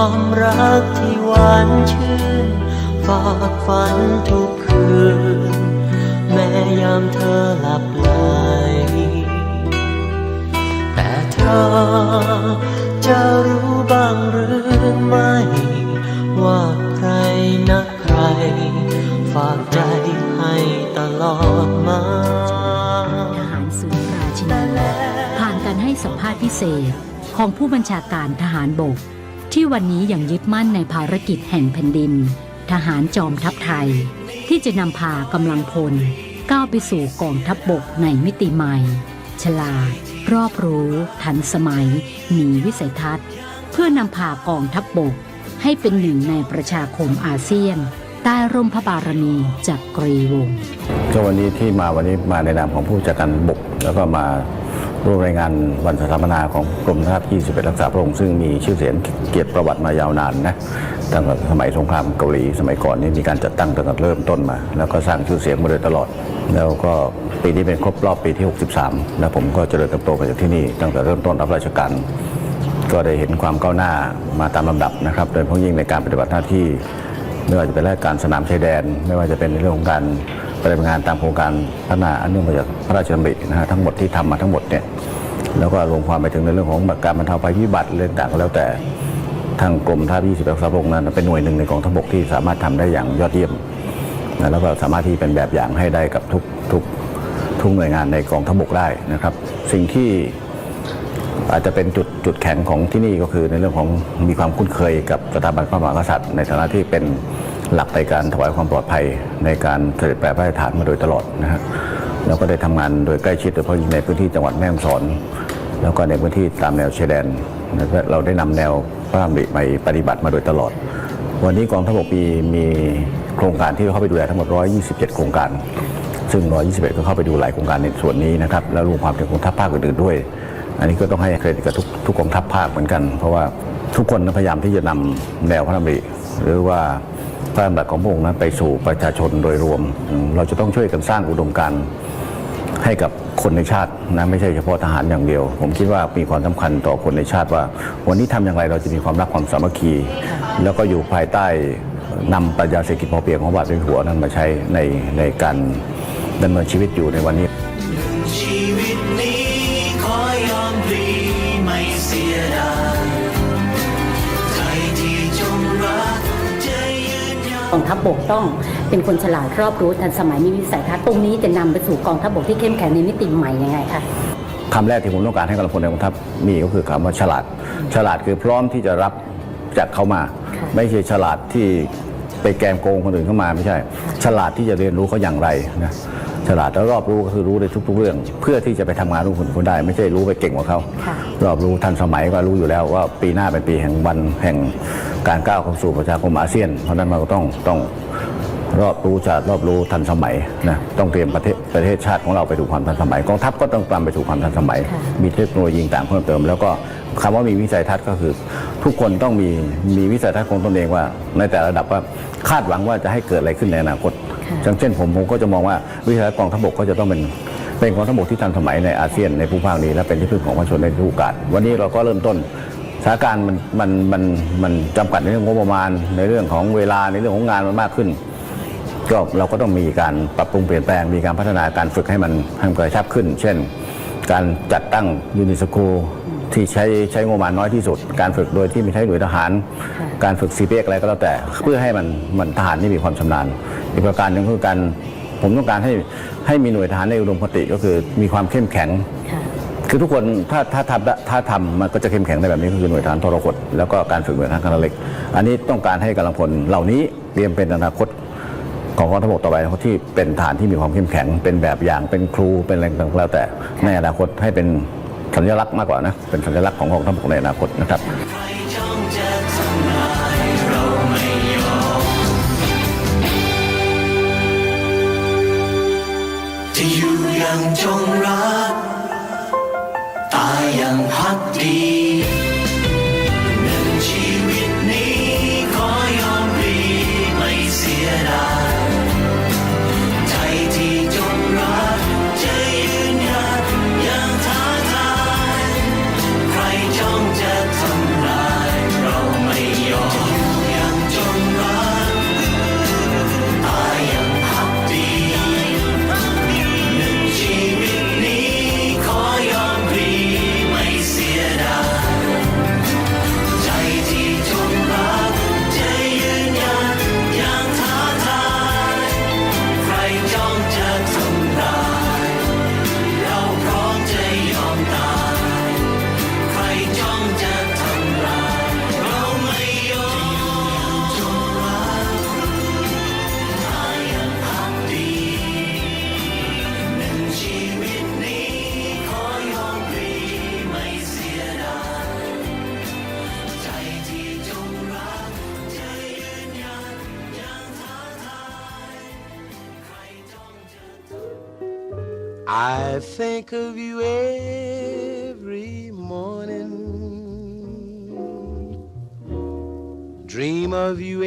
ความรักที่หวานชื่น ฝากฝันทุกคืน แม้ยามเธอหลับไหลแต่เธอจะรู้บ้างหรือไม่ ว่าใครนะใคร ฝากใจให้ตลอดมาทหารศูนย์ราชินีผ่านการให้สัมภาษณ์พิเศษของผู้บัญชาการทหารบก ที่วันนี้ยังยึดมั่นในภารกิจแห่งแผ่นดิน ทหารจอมทัพไทย ที่จะนำพากำลังพล ก้าวไปสู่กองทัพบบกในมิติใหม่ ฉลาด รอบรู้ ทันสมัย มีวิสัยทัศน์ เพื่อนำพากองทัพบบก ให้เป็นหนึ่งในประชาคมอาเซียน ใต้ร่มพระบารมีจากกรีวงศ์ก็วันนี้ที่มาวันนี้มาในนามของผู้จัดการบกแล้วก็มา ร่วมรายงานวันสถาปนาของกรมทหาร21รักษาพระองค์ซึ่งมีชื่อเสียงเกียรติประวัติมายาวนานนะตั้งแต่สมัยสงครามเกาหลีสมัยก่อนนี่มีการจัดตั้งตั้งแต่เริ่มต้นมา แล้วก็สร้างชื่อเสียงมาโดยตลอด แล้วก็ปีนี้เป็นครบรอบปีที่ 63 นะผมก็เจริญเติบโตมาจากที่นี่ตั้งแต่เริ่มต้นรับราชการก็ได้เห็นความก้าวหน้ามาตามลำดับนะครับ โดยเฉพาะยิ่งในการปฏิบัติหน้าที่ ไม่ว่าจะเป็นเราชการสนามชายแดน ไม่ว่าจะเป็นในเรื่องของการปฏิบัติงานตามโครงการพัฒนาอันเนื่องมาจากพระราชดำรินะฮะทั้งหมดที่ทำมาทั้งหมดเนี่ยแล้วก็รวมความไปถึงในเรื่องของการบรรเทาภัยพิบัติเรื่องต่างก็แล้วแต่ทางกรมท่า20รักษาพระองค์นั้นเป็นหน่วยหนึ่งในกองทัพบกที่สามารถทำได้อย่างยอดเยี่ยมนะแล้วก็สามารถที่เป็นแบบอย่างให้ได้กับทุกทุกทุกหน่วยงานในกองทัพบกได้นะครับ สิ่งที่ อาจจะเป็นจุดจุดแข็งของที่นี่ก็คือในเรื่องของมีความคุ้นเคยกับสถาบันพระมหากษัตริย์ ในฐานะที่เป็นหลักในการถวายความปลอดภัยในการเสด็จแปรพระราชทานมาโดยตลอดนะฮะแล้วก็ได้ทำงานโดยใกล้ชิดโดยเฉพาะในพื้นที่จังหวัดแม่ฮ่องสอน แล้วก็ในพื้นที่ตามแนวชายแดนะครับเราได้นำแนวพระราชดำริไปปฏิบัติมาโดยตลอด วันนี้กองทัพบกมีมีโครงการที่เข้าไปดูแลทั้งหมด 127 โครงการ ซึ่ง 121 ก็เข้าไปดูหลายโครงการในส่วนนี้นะครับ แล้วรวมความถึงกองทัพภาคอื่นๆด้วย อันนี้ก็ต้องให้เครดิตกับทุกทุกกองทัพภาคเหมือนกัน เพราะว่าทุกคนพยายามที่จะนำแนวพระราชดำริหรือว่าพระราชดำรัสของพระองค์นั้นไปสู่ประชาชนโดยรวม เราจะต้องช่วยกันสร้างอุดมการณ์ให้กับคนในชาตินะไม่ใช่เฉพาะทหารอย่างเดียว ผมคิดว่ามีความสำคัญต่อคนในชาติว่า วันนี้ทำอย่างไรเราจะมีความรักความสามัคคี แล้วก็อยู่ภายใต้นำปรัชญาเศรษฐกิจพอเพียงของบาทเป็นหัวนั้นมาใช้ในในการดำเนินชีวิตอยู่ในวันนี้ องทัพบกต้อง เป็นคนฉลาดรอบรู้ทันสมัยมีวิสัยทัศน์ตรงนี้จะนำไปสู่กองทัพบกที่เข้มแข็งในมิติใหม่ยังไงคะคำแรกที่ผมต้องการให้กำลังพลในกองทัพมีก็คือคำว่าฉลาด ฉลาดคือพร้อมที่จะรับจากเขามาค่ะไม่ใช่ฉลาดที่ไปแกมโกงคนอื่นเข้ามาไม่ใช่ ฉลาดที่จะเรียนรู้เขาอย่างไรนะ ฉลาดแล้วรอบรู้ก็คือรู้ในทุก ๆ เรื่อง เพื่อที่จะไปทำงานร่วมคนคนได้ ไม่ใช่รู้ไปเก่งกว่าเขาค่ะรอบรู้ทันสมัยก็รู้อยู่แล้วว่าปีหน้าเป็นปีแห่งวันแห่งการก้าวเข้าสู่ประชาคมอาเซียน เพราะฉะนั้นเราก็ต้องต้องรอบรู้จะรอบรู้ทันสมัยนะต้องเตรียมประเทศประเทศชาติของเราไปสู่ความทันสมัยกองทัพก็ต้องตามไปสู่ความทันสมัยค่ะมีเทคโนโลยีต่างเพิ่มเติม แล้วก็คำว่ามีวิสัยทัศน์ก็คือ ทุกคนต้องมีมีวิสัยทัศน์ของตนเองว่า ในแต่ระดับว่าคาดหวังว่าจะให้เกิดอะไรขึ้นในอนาคตค่ะ อย่างเช่นผมผมก็จะมองว่าวิสัยทัศน์กองทัพบกก็จะต้องเป็นเป็นกองทัพบกที่ทันสมัยในอาเซียนในภูมิภาคนี้และเป็นที่พึ่งของประชาชนในทุกโอกาสวันนี้เราก็เริ่มต้นสถานการณ์มันมันมันมันจำกัดในเรื่องงบประมาณ ในเรื่องของเวลาในเรื่องของงานมันมากขึ้น ก็เราก็ต้องมีการปรับปรุงเปลี่ยนแปลงมีการพัฒนาการฝึกให้มันให้มันกระชับขึ้น เช่น การจัดตั้งยูนิสคูล ที่ใช้ใช้งบประมาณน้อยที่สุด การฝึกโดยที่ไม่ใช้หน่วยทหารค่ะการฝึก CPX อะไรก็แล้วแต่ เพื่อให้มันมันทหารที่มีความชำนาญอีกประการหนึ่งคือการผมต้องการให้ให้มีหน่วยทหารในอุดมคติก็คือมีความเข้มแข็งค่ะคือทุกคนถ้าถ้าทำได้ถ้าทำมันก็จะเข้มแข็งได้แบบนี้ก็คือหน่วยทหารทรหดแล้วก็การฝึกหน่วยทหารคณะเหล็ก อันนี้ต้องการให้กำลังพลเหล่านี้เตรียมเป็นอนาคตของกองทัพบกต่อไปนะครับที่เป็นฐานที่มีความเข้มแข็ง เป็นแบบอย่างเป็นครูเป็นอะไรต่างๆแล้วแต่ในอนาคตให้เป็น สัญลักษณ์มากกว่านะ เป็นสัญลักษณ์ของกองทัพบกในอนาคตนะครับจะอยู่อย่างจงรัก ตายอย่างพักดี I think of you every morning. Dream of you